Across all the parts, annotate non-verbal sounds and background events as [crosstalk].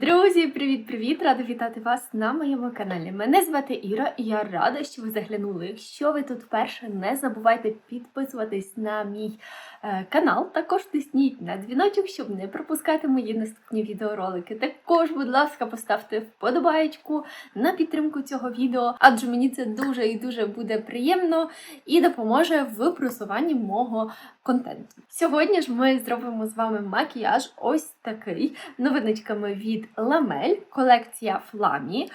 Друзі, привіт-привіт! Рада вітати вас на моєму каналі. Мене звати Іра, і я рада, що ви заглянули. Якщо ви тут вперше, не забувайте підписуватись на мій е, канал. Також тисніть на дзвіночок, щоб не пропускати мої наступні відеоролики. Також, будь ласка, поставте вподобаєчку на підтримку цього відео, адже мені це дуже і дуже буде приємно і допоможе в просуванні мого контенту. Сьогодні ж ми зробимо з вами макіяж ось такий новиночками від Ламель, колекція Фламі.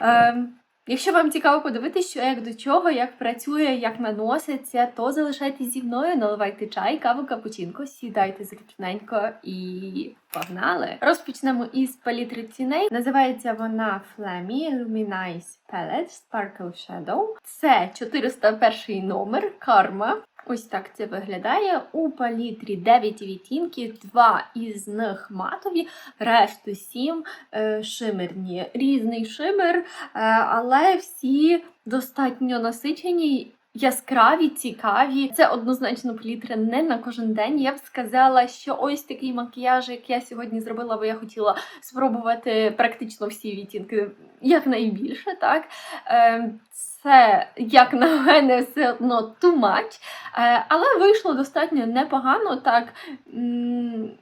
Ем, Якщо вам цікаво подивитися, що як до чого, як працює, як наноситься, то залишайтесь зі мною, наливайте чай, каву, капучинко, сідайте зручненько і погнали! Розпочнемо із палітри ціней. Називається вона Flammy Luminize Palette Sparkle Shadow. Це 401 номер Karma. Ось так це виглядає. У палітрі 9 відтінків, два із них матові, решту 7 е, шимерні. Різний шимер, е, але всі достатньо насичені. Яскраві, цікаві. Це однозначно палітра не на кожен день. Я б сказала, що ось такий макіяж, як я сьогодні зробила, бо я хотіла спробувати практично всі відтінки якнайбільше, так. Е, Це, як на мене, все одно too much. Е, Але вийшло достатньо непогано, так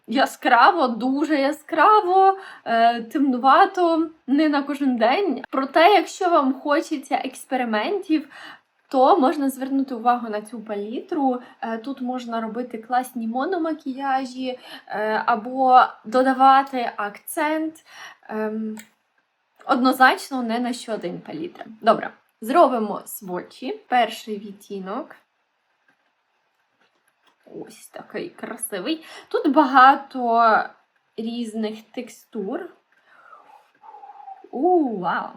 яскраво, дуже яскраво, е, темнувато, не на кожен день. Проте, якщо вам хочеться експериментів, то можна звернути увагу на цю палітру. Е, Тут можна робити класні мономакіяжі е, або додавати акцент. Ем, Однозначно не на щодень палітра. Добре, зробимо сводчі. Перший відтінок. Ось такий красивий. Тут багато різних текстур. У, вау!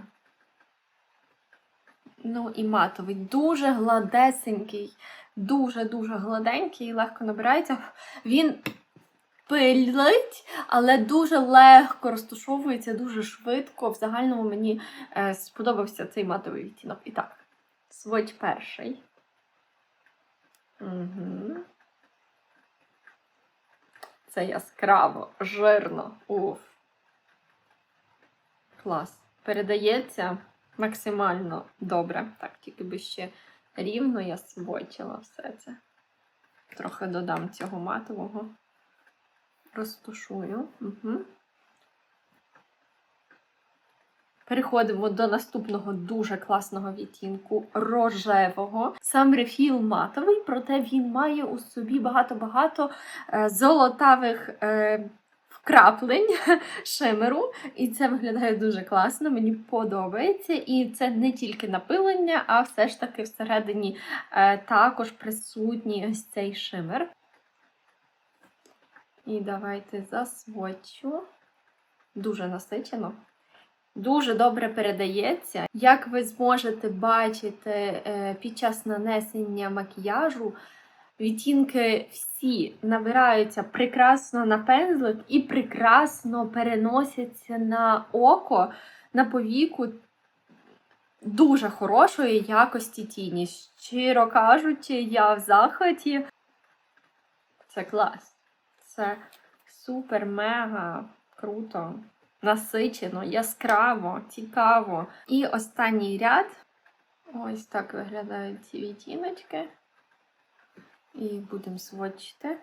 Ну і матовий. Дуже гладесенький, дуже-дуже гладенький, легко набирається. Він пилить, але дуже легко розташовується, дуже швидко. В загальному мені е, сподобався цей матовий відтінок. І так, сводч перший. Угу. Це яскраво, жирно. Уф. Клас. Передається максимально добре. Так, тільки би ще рівно я сводчила все це. Трохи додам цього матового. Розтушую. Угу. Переходимо до наступного дуже класного відтінку рожевого. Сам рефіл матовий, проте він має у собі багато-багато е, золотавих вкраплень [laughs] шимеру. І це виглядає дуже класно, мені подобається. І це не тільки напилення, а все ж таки всередині е, також присутній ось цей шимер. І давайте засвочу. Дуже насичено. Дуже добре передається. Як ви зможете бачити е, під час нанесення макіяжу, відтінки всі набираються прекрасно на пензлик і прекрасно переносяться на око, на повіку дуже хорошої якості тіні. Щиро кажучи, я в захваті. Це клас. Це супер, мега круто, насичено, яскраво, цікаво. І останній ряд. Ось так виглядають ці відтіночки. І будемо сводчити.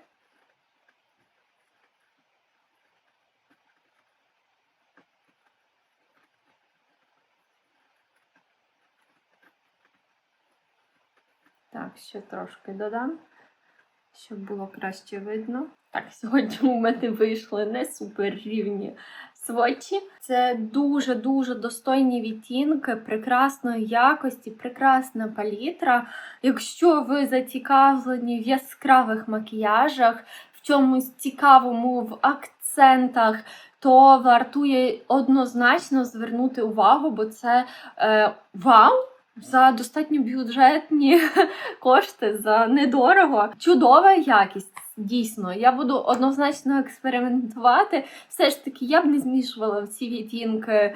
Так, ще трошки додам щоб було краще видно. Так, [laughs] сьогодні у мене вийшли не супер рівні свочі. Це дуже-дуже достойні відтінки, прекрасної якості, прекрасна палітра. Якщо ви зацікавлені в яскравих макіяжах, в чомусь цікавому, в акцентах, то вартує однозначно звернути увагу, бо це е, вау! За достатньо бюджетні [laughs] кошти, за недорого. Чудова якість. Дійсно, я буду однозначно експериментувати. Все ж таки, я б не змішувала ці відтінки е,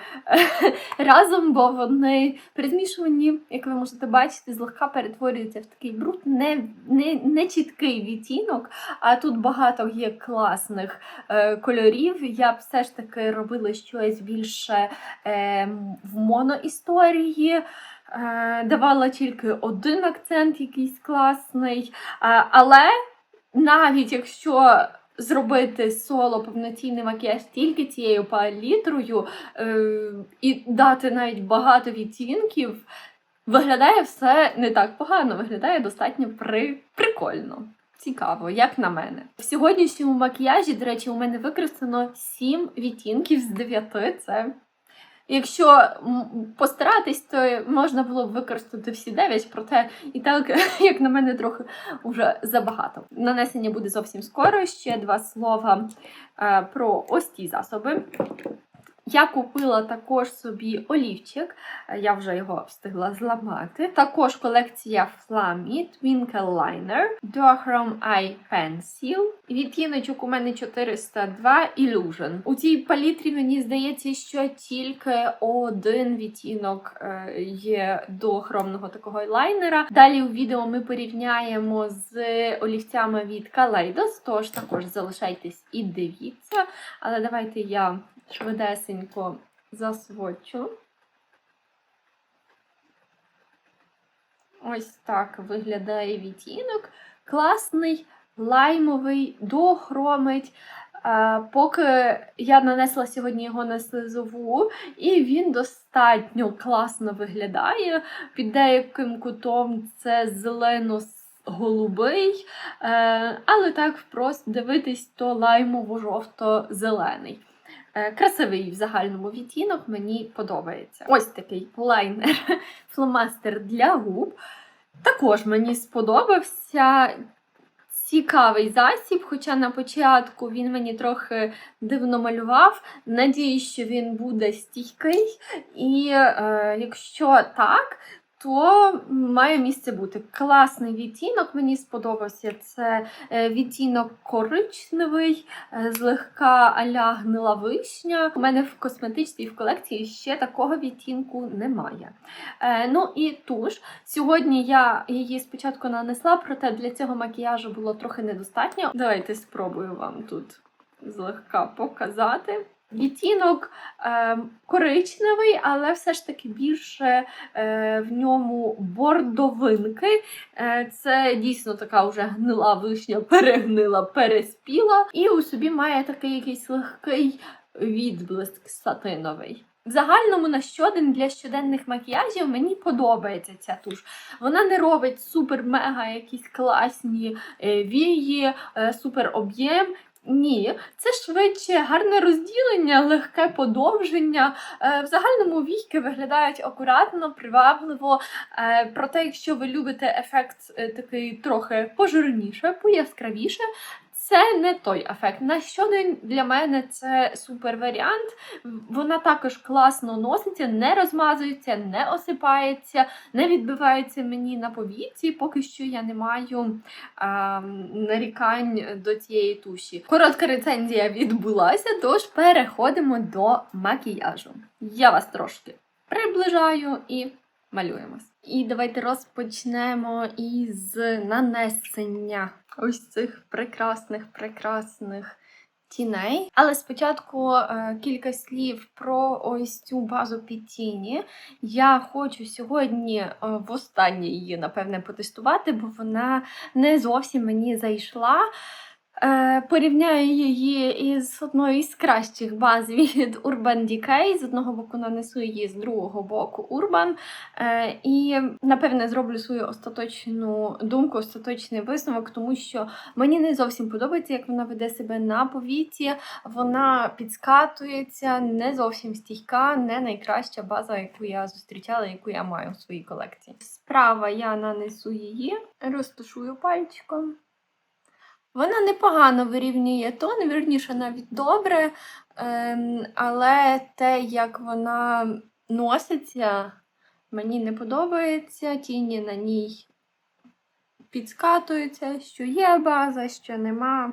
[laughs] разом, бо вони при змішуванні, як ви можете бачити, злегка перетворюються в такий бруд, не, не, не чіткий відтінок, а тут багато є класних е, кольорів. Я б все ж таки робила щось більше е, в моноісторії. Е, давала тільки один акцент, якийсь класний. Е, але навіть якщо зробити соло повноцінний макіяж тільки цією палітрою е, і дати навіть багато відтінків, виглядає все не так погано, виглядає достатньо при... прикольно. Цікаво, як на мене. В сьогоднішньому макіяжі, до речі, у мене використано 7 відтінків з 9. Це Якщо постаратись, то можна було б використати всі 9, проте і так, [laughs] як на мене, трохи вже забагато. Нанесення буде зовсім скоро. Ще два слова е, про ось ті засоби. Я купила також собі олівчик, е, я вже його встигла зламати. Також колекція Flammy Twinkle Liner, Duochrome Eye Pencil. Відтіночок у мене 402 Illusion. У цій палітрі мені здається, що тільки один відтінок е, є до хромного такого лайнера. Далі у відео ми порівняємо з олівцями від Kaleidos, тож також залишайтесь і дивіться. Але давайте я швидесенько засвочу. Ось так виглядає відтінок. Класний, лаймовий, дохромить. Поки я нанесла сьогодні його на слизову, і він достатньо класно виглядає. Під деяким кутом це зелено голубий, е, але так просто дивитись, то лаймово-жовто-зелений. Е, Красивий в загальному відтінок, мені подобається. Ось такий лайнер, [laughs] фломастер для губ. Також мені сподобався. Цікавий засіб, хоча на початку він мені трохи дивно малював. Надіюсь, що він буде стійкий. І е, якщо так, то має місце бути. Класний відтінок, мені сподобався. Це е, відтінок коричневий, е, злегка аля гнила вишня. У мене в косметичній в колекції ще такого відтінку немає. Е, Ну і туш. Сьогодні я її спочатку нанесла, проте для цього макіяжу було трохи недостатньо. Давайте спробую вам тут злегка показати. Відтінок е, коричневий, але все ж таки більше е, в ньому бордовинки. Е, це дійсно така вже гнила вишня, [laughs] перегнила, переспіла. І у собі має такий якийсь легкий відблиск сатиновий. В загальному на щодень для щоденних макіяжів мені подобається ця туш. Вона не робить супер-мега якісь класні е, вії, супер об'єм. Ні, це швидше гарне розділення, легке подовження. Е, В загальному війки виглядають акуратно, привабливо. Е, Проте, якщо ви любите ефект е, такий трохи пожирніше, пояскравіше, це не той ефект. На щодень для мене це супер варіант. Вона також класно носиться, не розмазується, не осипається, не відбивається мені на повіці. Поки що я не маю а, нарікань до цієї туші. Коротка рецензія відбулася, тож переходимо до макіяжу. Я вас трошки приближаю і малюємось. І давайте розпочнемо із нанесення ось цих прекрасних, прекрасних тіней. Але спочатку е, кілька слів про ось цю базу під тіні. Я хочу сьогодні е, востаннє її, напевне, потестувати, бо вона не зовсім мені зайшла. Е, Порівняю її із одною із кращих баз [laughs] від Urban Decay. З одного боку нанесу її, з другого боку Urban. Е, І, напевне, зроблю свою остаточну думку, остаточний висновок, тому що мені не зовсім подобається, як вона веде себе на повіті. Вона підскатується, не зовсім стійка, не найкраща база, яку я зустрічала, яку я маю в своїй колекції. Справа я нанесу її, розташую пальчиком. Вона непогано вирівнює тон, вірніше навіть добре, ем, але те, як вона носиться, мені не подобається. Тіні на ній підскатується, що є база, що нема.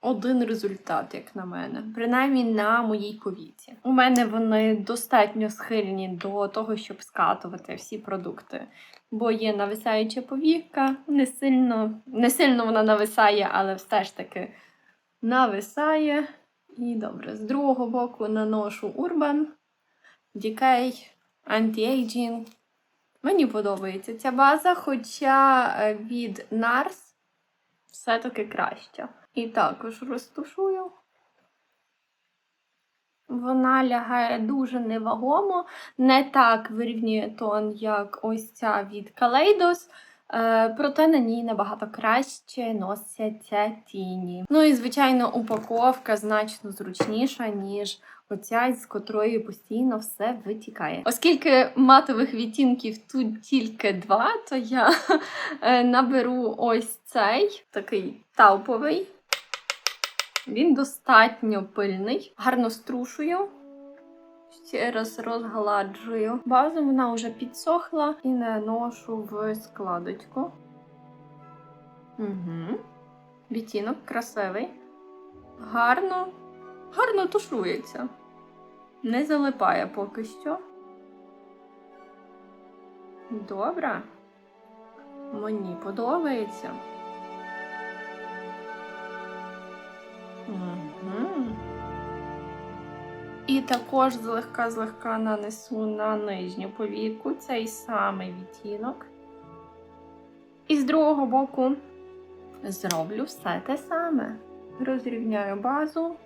Один результат, як на мене, принаймні на моїй повіці. У мене вони достатньо схильні до того, щоб скатувати всі продукти. Бо є нависаюча повіка, не сильно, не сильно вона нависає, але все ж таки нависає. І добре, з другого боку наношу Urban, Decay, Anti-Aging. Мені подобається ця база, хоча е, від NARS все-таки краща. І також розтушую. Вона лягає дуже невагомо, не так вирівнює тон, як ось ця від Kaleidos, е, проте на ній набагато краще носяться тіні. Ну і, звичайно, упаковка значно зручніша, ніж оця, з котрої постійно все витікає. Оскільки матових відтінків тут тільки два, то я е, наберу ось цей такий тауповий. Він достатньо пильний, гарно струшую. Ще раз розгладжую. Базу вона вже підсохла і наношу в складочку. Угу. Відтінок красивий. Гарно, гарно тушується. Не залипає поки що. Добре. Мені подобається. І також злегка-злегка нанесу на нижню повіку цей самий відтінок. І з другого боку зроблю все те саме. Розрівняю базу.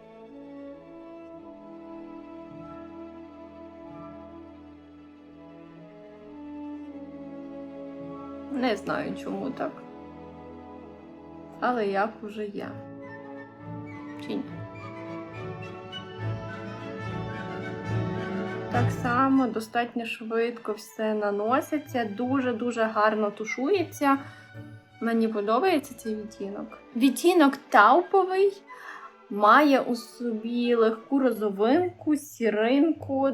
Не знаю, чому так. Але як уже є. Так само достатньо швидко все наноситься, дуже-дуже гарно тушується. Мені подобається цей відтінок. Відтінок тауповий має у собі легку розовинку, сіринку,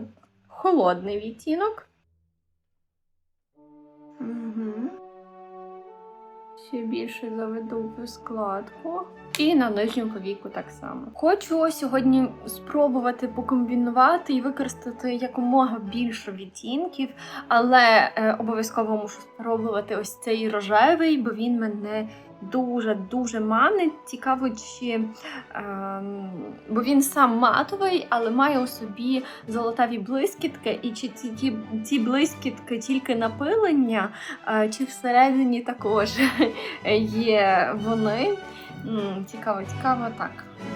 холодний відтінок. Ще більше заведу в складку. І на нижню повіку так само. Хочу сьогодні спробувати покомбінувати і використати якомога більше відтінків, але е, обов'язково мушу спробувати ось цей рожевий, бо він мене дуже-дуже манить. Цікаво, чи ем, бо він сам матовий, але має у собі золотаві блискітки, і чи ці, ті, ці блискітки тільки напилення, е, чи всередині також [laughs] є вони. Цікаво, цікаво. Так,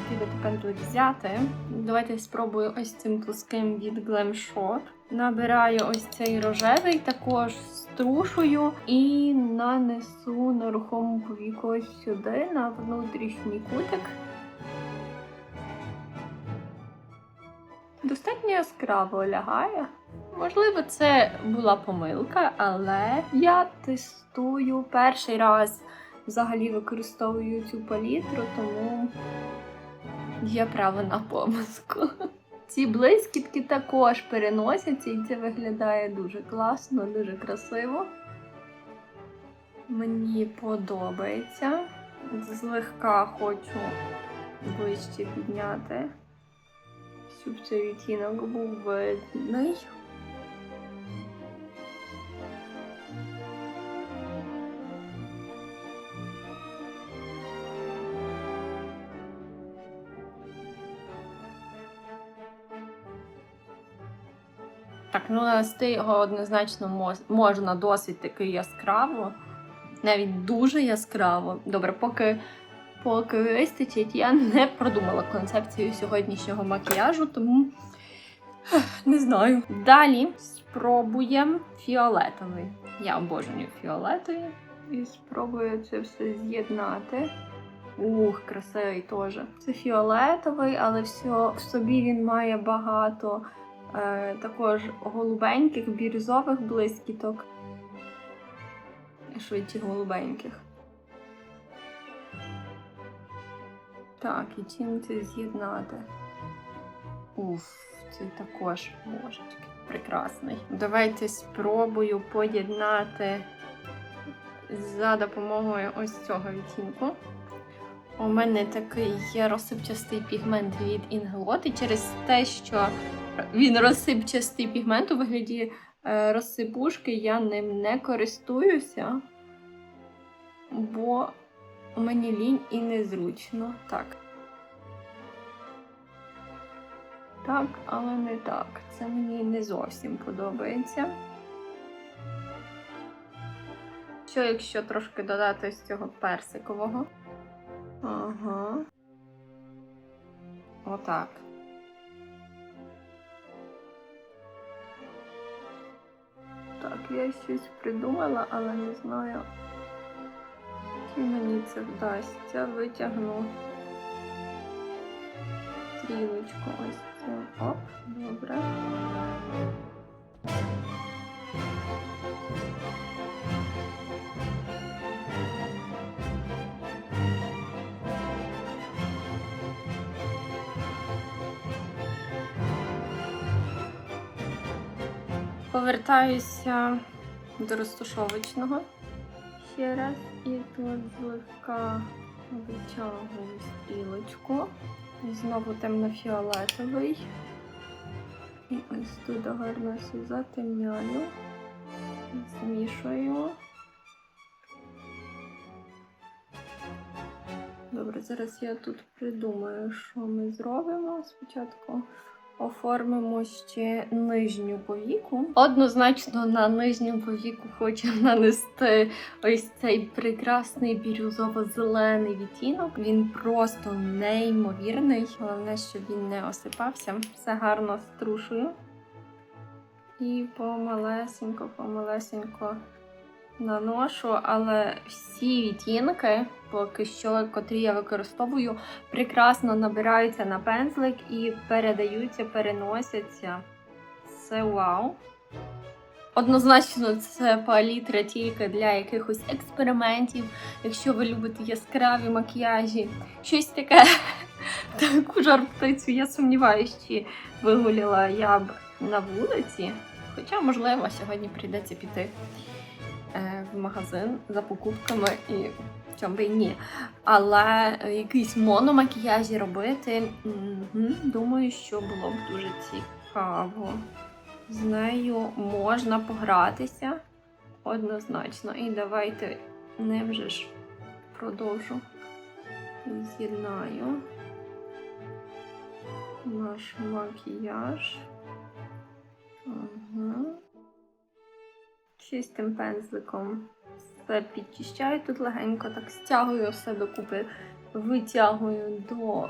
піде пензлик взяти. Давайте спробую ось цим плоским від Glam Shop. Набираю ось цей рожевий, також струшую і нанесу на рухому повіку ось сюди, на внутрішній кутик. Достатньо яскраво лягає. Можливо, це була помилка, але я тестую перший раз взагалі використовую цю палітру, тому є право на помилку. Ці блискітки також переносяться, і це виглядає дуже класно, дуже красиво. Мені подобається. Злегка хочу ближче підняти, щоб цей відтінок був видний. Так, ну нанести його однозначно можна досить таки яскраво, навіть дуже яскраво. Добре, поки, поки вистачить, я не продумала концепцію сьогоднішнього макіяжу, тому не знаю. Далі спробуємо фіолетовий. Я обожнюю фіолетовий і спробую це все з'єднати. Ух, красивий теж. Це фіолетовий, але все, в собі він має багато також голубеньких, бірюзових блискіток. Швидше голубеньких. Так, і чим це з'єднати? Уф, це також божечки. прекрасний. Давайте спробую поєднати за допомогою ось цього відтінку. У мене такий є розсипчастий пігмент від Inglot, і через те, що він розсипчастий пігмент у вигляді е, розсипушки, я ним не користуюся, бо мені лінь і незручно. Так. Так, але не так. Це мені не зовсім подобається. Що, якщо трошки додати з цього персикового? Ага. Отак. Я щось придумала, але не знаю, чи мені це вдасться. Витягну стрілочку ось цю. Оп, добре. Повертаюся до розташовочного ще раз і тут злегка витягую стрілочку. Знову темно-фіолетовий. І ось тут гарно затемняю, змішую. Добре, зараз я тут придумаю, що ми зробимо. Спочатку оформимо ще нижню повіку. Однозначно на нижню повіку хочу нанести ось цей прекрасний бірюзово-зелений відтінок. Він просто неймовірний. Головне, щоб він не осипався. Все гарно струшую. І помалесенько, помалесенько наношу, але всі відтінки, поки що, котрі я використовую, прекрасно набираються на пензлик і передаються, переносяться. Це вау. Однозначно, це палітра тільки для якихось експериментів. Якщо ви любите яскраві макіяжі, щось таке, [laughs] таку жар птицю, я сумніваюся, чи вигуляла я б на вулиці. Хоча, можливо, сьогодні прийдеться піти в магазин за покупками і чому би і ні. Але е, якийсь мономакіяжі робити, думаю, що було б дуже цікаво. З нею можна погратися однозначно. І давайте не вже ж продовжу. З'єднаю наш макіяж. Угу. Чистим пензликом все підчищаю тут легенько, так стягую все докупи, витягую до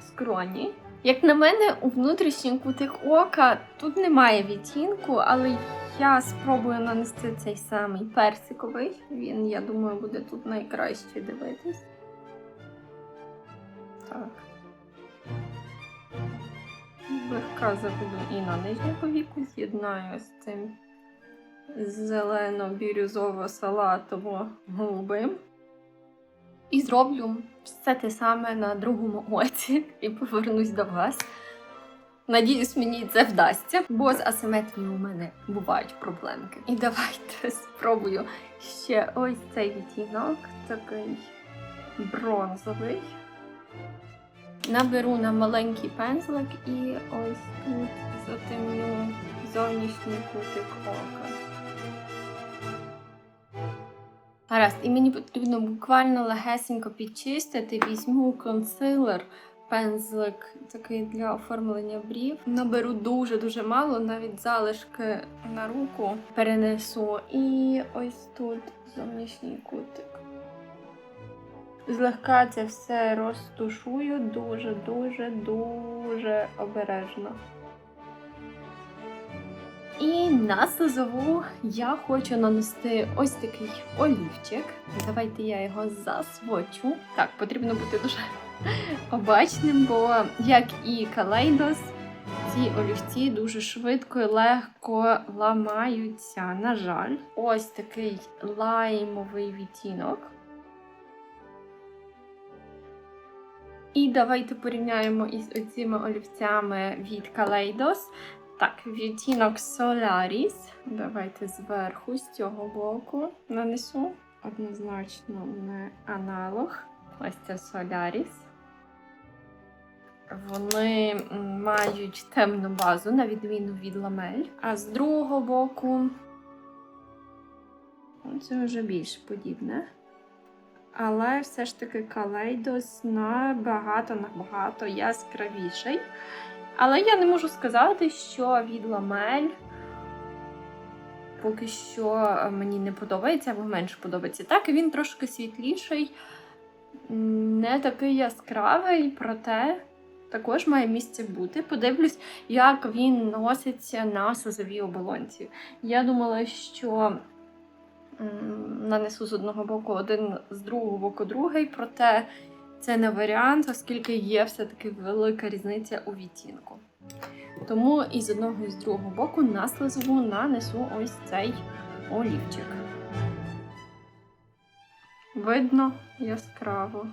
скроні. Як на мене, у внутрішній кутик ока тут немає відтінку, але я спробую нанести цей самий персиковий. Він, я думаю, буде тут найкраще дивитись. Так. Легка заведу і на нижню повіку, з'єднаю з цим зелено-бірюзово-салатово-голубим. І зроблю все те саме на другому оці і повернусь до вас. Надіюсь, мені це вдасться, бо з асиметрією у мене бувають проблемки. І давайте [laughs] спробую ще ось цей відтінок, такий бронзовий. Наберу на маленький пензлик і ось тут затемню зовнішній кутик ока. Гаразд, і мені потрібно буквально легесенько підчистити. Візьму консилер, пензлик такий для оформлення брів. Наберу дуже-дуже мало, навіть залишки на руку перенесу. І ось тут зовнішній кутик. Злегка це все розтушую дуже-дуже дуже обережно. І на слизову я хочу нанести ось такий олівчик. Давайте я його засвочу. Так, потрібно бути дуже обачним, бо як і калейдос, ці олівці дуже швидко і легко ламаються. На жаль, ось такий лаймовий відтінок. І давайте порівняємо із оціми олівцями від Kaleidos. Так, відтінок Solaris. Давайте зверху з цього боку нанесу. Однозначно не аналог. Ось це Solaris. Вони мають темну базу, на відміну від ламель. А з другого боку ну, це вже більш подібне. Але все ж таки калейдос набагато-набагато яскравіший. Але я не можу сказати, що від ламель поки що е, мені не подобається або менше подобається. Так, він трошки світліший, не такий яскравий, проте також має місце бути. Подивлюсь, як він носиться на созовій оболонці. Я думала, що нанесу з одного боку один, з другого боку другий, проте це не варіант, оскільки є все-таки велика різниця у відтінку. Тому і з одного і з другого боку на слизову нанесу ось цей олівчик. Видно яскраво.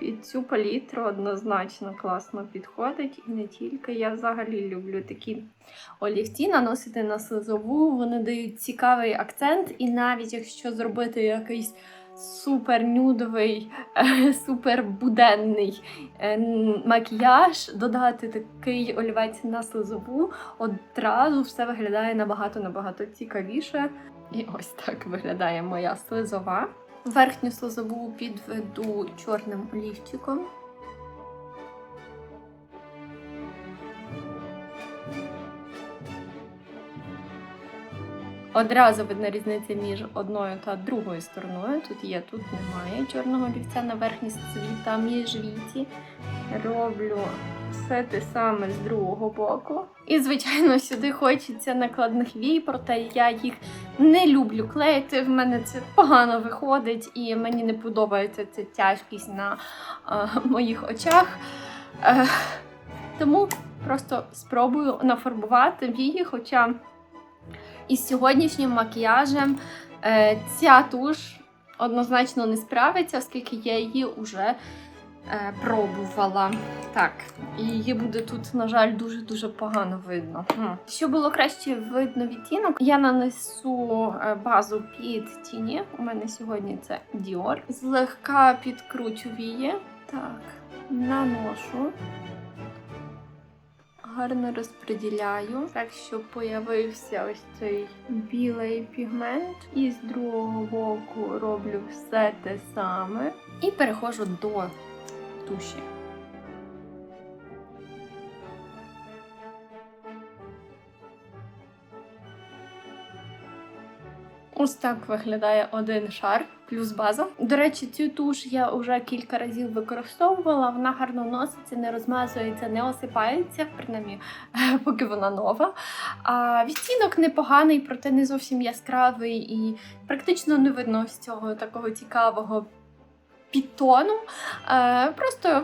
Під цю палітру однозначно класно підходить. І не тільки. Я взагалі люблю такі олівці наносити на слизову. Вони дають цікавий акцент, і навіть якщо зробити якийсь супер нюдовий, е, супер буденний е, макіяж, додати такий олівець на слизову, одразу все виглядає набагато-набагато цікавіше. І ось так виглядає моя слизова. Верхню слизову підведу чорним олівчиком. Одразу видна різниця між одною та другою стороною. Тут є, тут немає чорного олівця на верхній світа між віті. Роблю все те саме з другого боку. І, звичайно, сюди хочеться накладних вій, проте я їх не люблю клеїти. В мене це погано виходить, і мені не подобається ця тяжкість на е, моїх очах. Е, тому просто спробую нафарбувати вії, хоча із сьогоднішнім макіяжем е, ця туш однозначно не справиться, оскільки я її вже е, пробувала. Так, її буде тут, на жаль, дуже-дуже погано видно. Щоб було краще видно відтінок, я нанесу е, базу під тіні. У мене сьогодні це Dior. Злегка підкручу. Так, наношу. Гарно розподіляю, так щоб появився ось цей білий пігмент. І з другого боку роблю все те саме. І переходжу до туші. Ось так виглядає один шар плюс база. До речі, цю туш я вже кілька разів використовувала. Вона гарно носиться, не розмазується, не осипається, принаймні, [laughs] поки вона нова. А відтінок непоганий, проте не зовсім яскравий і практично не видно ось цього такого цікавого підтону. Е, Просто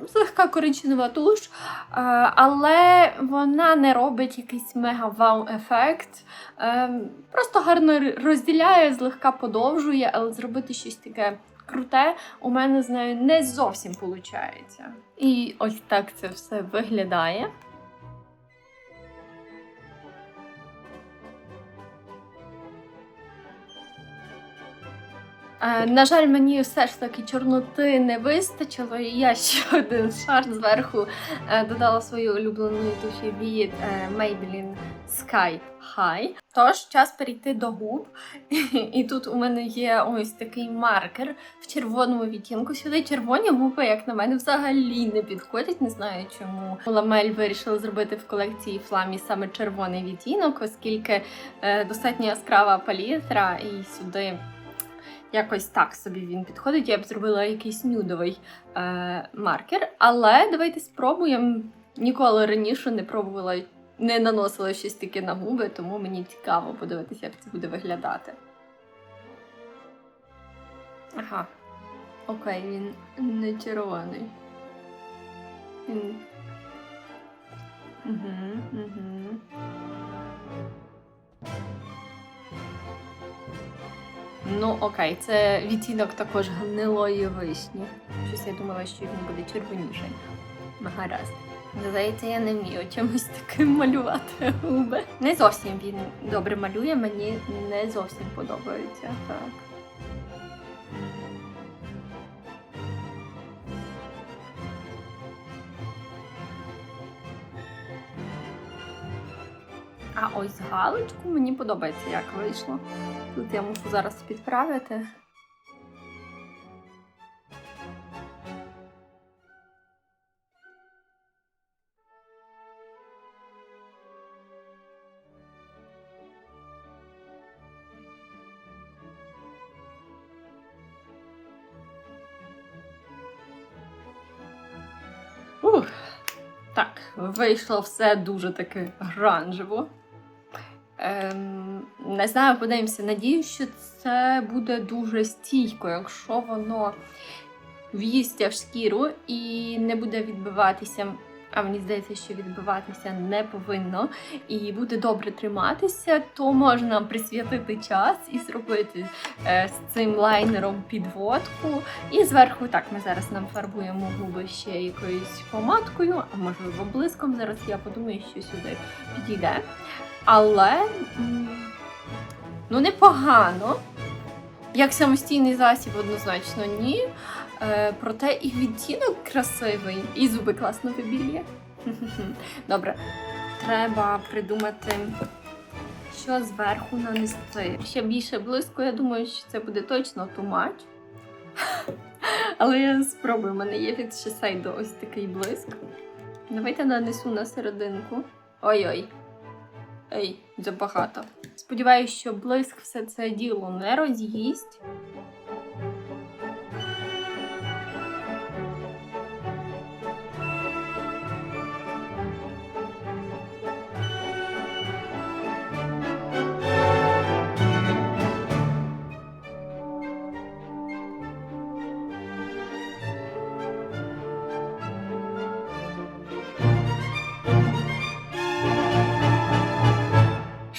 злегка коричнева туш, е, але вона не робить якийсь мега-вау-ефект. Е, Просто гарно розділяє, злегка подовжує, але зробити щось таке круте у мене з нею не зовсім виходить. І ось так це все виглядає. На жаль, мені все ж таки чорноти не вистачило, і я ще [laughs] один шар зверху е, додала свою улюблену туші від е, Maybelline Sky High. Тож, час перейти до губ. [laughs] І тут у мене є ось такий маркер в червоному відтінку. Сюди червоні губи, як на мене, взагалі не підходять. Не знаю, чому Ламель вирішила зробити в колекції Фламі саме червоний відтінок, оскільки е, достатньо яскрава палітра, і сюди якось так собі він підходить. Я б зробила якийсь нюдовий е, маркер. Але давайте спробуємо. Ніколи раніше не пробувала, не наносила щось таке на губи, тому мені цікаво подивитися, як це буде виглядати. Ага. Окей, він не червоний. Він. Угу, угу. Ну, окей, це відтінок також гнилої вишні. Щось я думала, що він буде червоніший. Гаразд. Здається, я не вмію чимось таким малювати губи. Не зовсім він добре малює, мені не зовсім подобається. Так. А ось галочку мені подобається, як вийшло. Тут я мушу зараз підправити. Так, вийшло все дуже таки гранжево. Ем, не знаю, подивимося. Надіюсь, що це буде дуже стійко, якщо воно в'їсться в шкіру і не буде відбиватися. А мені здається, що відбиватися не повинно, і буде добре триматися, то можна присвятити час і зробити е, з цим лайнером підводку. І зверху так ми зараз нам фарбуємо губи ще якоюсь помадкою, а можливо блиском. Зараз я подумаю, що сюди підійде. Але ну непогано. Як самостійний засіб, однозначно ні. Е, проте і відтінок красивий, і зуби класно вибілює. [laughs] Добре, треба придумати, що зверху нанести. Ще більше блиску, я думаю, що це буде точно тумач. [laughs] Але я спробую, у мене є від Shiseido ось такий блиск. Давайте нанесу на серединку. Ой-ой. Ей, забагато. Сподіваюсь, що блиск все це діло не роз'їсть.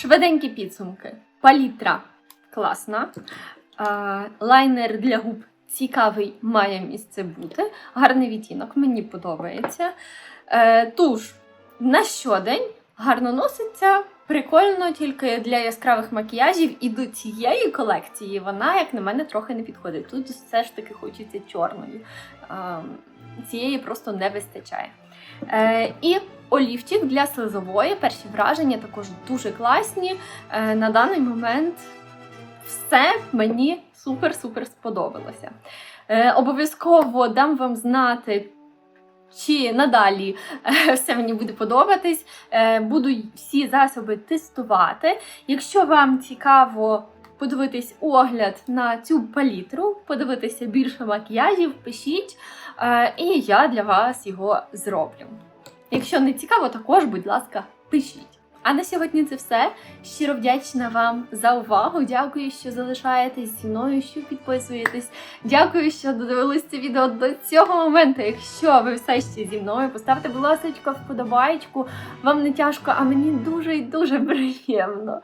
Швиденькі підсумки. Палітра класна. Лайнер для губ цікавий, має місце бути. Гарний відтінок, мені подобається. Е, туш на щодень гарно носиться. Прикольно, тільки для яскравих макіяжів і до цієї колекції вона, як на мене, трохи не підходить. Тут все ж таки хочеться чорної. Цієї просто не вистачає. Е, і олівчик для слизової. Перші враження також дуже класні. Е, на даний момент все мені супер-супер сподобалося. Е, обов'язково дам вам знати. Чи надалі все мені буде подобатись, буду всі засоби тестувати. Якщо вам цікаво подивитись огляд на цю палітру, подивитися більше макіяжів, пишіть, е, і я для вас його зроблю. Якщо не цікаво, також, будь ласка, пишіть. А на сьогодні це все. Щиро вдячна вам за увагу. Дякую, що залишаєтесь зі мною, що підписуєтесь. Дякую, що додивились це відео до цього моменту. Якщо ви все ще зі мною, поставте, будь ласка, вподобайку. Вам не тяжко, а мені дуже і дуже [laughs] приємно.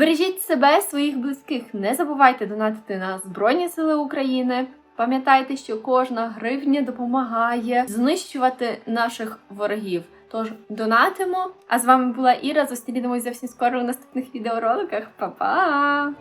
Бережіть себе, своїх близьких. Не забувайте донатити на Збройні Сили України. Пам'ятайте, що кожна гривня допомагає знищувати наших ворогів. Тож донатимо. А з вами була Іра. Зустрінемось зовсім скоро у наступних відеороликах. Па-па!